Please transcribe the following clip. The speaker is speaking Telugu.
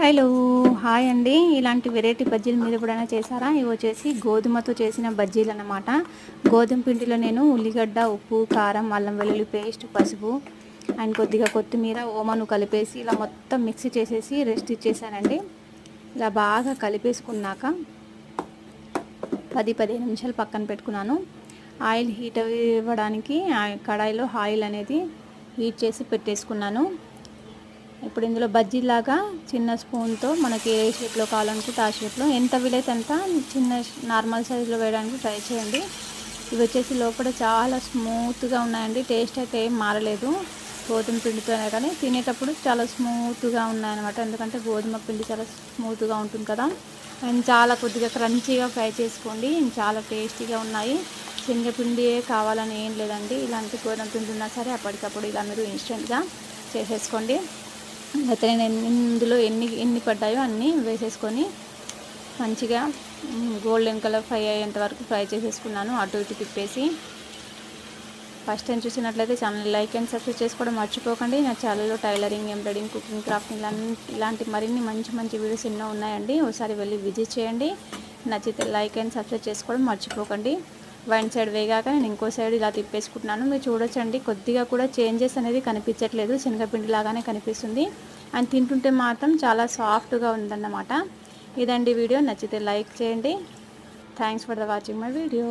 హలో హాయ్ అండి. ఇలాంటి వెరైటీ బజ్జీలు మీరు ఎప్పుడైనా చేశారా? ఇవి వచ్చేసి గోధుమతో చేసిన బజ్జీలు అన్నమాట. గోధుమ పిండిలో నేను ఉల్లిగడ్డ ఉప్పు కారం అల్లం వెల్లుల్లి పేస్ట్ పసుపు అండ్ కొద్దిగా కొత్తిమీర ఓమను కలిపేసి ఇలా మొత్తం మిక్సీ చేసేసి రెస్ట్ ఇచ్చేసానండి. ఇలా బాగా కలిపేసుకున్నాక పది పదిహేను నిమిషాలు పక్కన పెట్టుకున్నాను. ఆయిల్ హీట్ ఇవ్వడానికి కడాయిలో ఆయిల్ అనేది హీట్ చేసి పెట్టేసుకున్నాను. ఇప్పుడు ఇందులో బజ్జీలాగా చిన్న స్పూన్తో మనకి ఏ షేప్లో కావాలనుకుంటే ఆ షేప్లో ఎంత వీలైతే అంత చిన్న నార్మల్ సైజులో వేయడానికి ట్రై చేయండి. ఇవి వచ్చేసి లోపల చాలా స్మూత్గా ఉన్నాయండి. టేస్ట్ అయితే ఏం మారలేదు. గోధుమ పిండితోనే కానీ తినేటప్పుడు చాలా స్మూత్గా ఉన్నాయన్నమాట. ఎందుకంటే గోధుమ పిండి చాలా స్మూత్గా ఉంటుంది కదా. అండ్ చాలా కొద్దిగా క్రంచీగా ఫ్రై చేసుకోండి. చాలా టేస్టీగా ఉన్నాయి. శనగపిండియే కావాలని ఏం లేదండి. ఇలాంటి గోధుమ పిండి ఉన్నా సరే అప్పటికప్పుడు ఇలా మీరు ఇన్స్టెంట్గా చేసేసుకోండి. అయితే నేను ఇందులో ఎన్ని ఎన్ని పడ్డాయో అన్నీ వేసేసుకొని మంచిగా గోల్డెన్ కలర్ ఫ్రై అయ్యేంత వరకు ఫ్రై చేసేసుకున్నాను. అటు ఇటు తిప్పేసి. ఫస్ట్ టైం చూసినట్లయితే ఛానల్ లైక్ అండ్ సబ్స్క్రైబ్ చేసుకోవడం మర్చిపోకండి. నా ఛానల్లో టైలరింగ్ ఎంబ్రాయిడింగ్ కుకింగ్ క్రాఫ్టింగ్ ఇలాంటి మరిన్ని మంచి మంచి వీడియోస్ ఎన్నో ఉన్నాయండి. ఒకసారి వెళ్ళి విజిట్ చేయండి. నచ్చితే లైక్ అండ్ సబ్స్క్రైబ్ చేసుకోవడం మర్చిపోకండి. వన్ సైడ్ వేగాక నేను ఇంకో సైడ్ ఇలా తిప్పేసుకుంటున్నాను. మీరు చూడొచ్చండి కొద్దిగా కూడా చేంజెస్ అనేది కనిపించట్లేదు. శనగపిండి లాగానే కనిపిస్తుంది. అండ్ తింటుంటే మాత్రం చాలా సాఫ్ట్గా ఉందన్నమాట. ఇదండి వీడియో. నచ్చితే లైక్ చేయండి. Thanks for the watching my video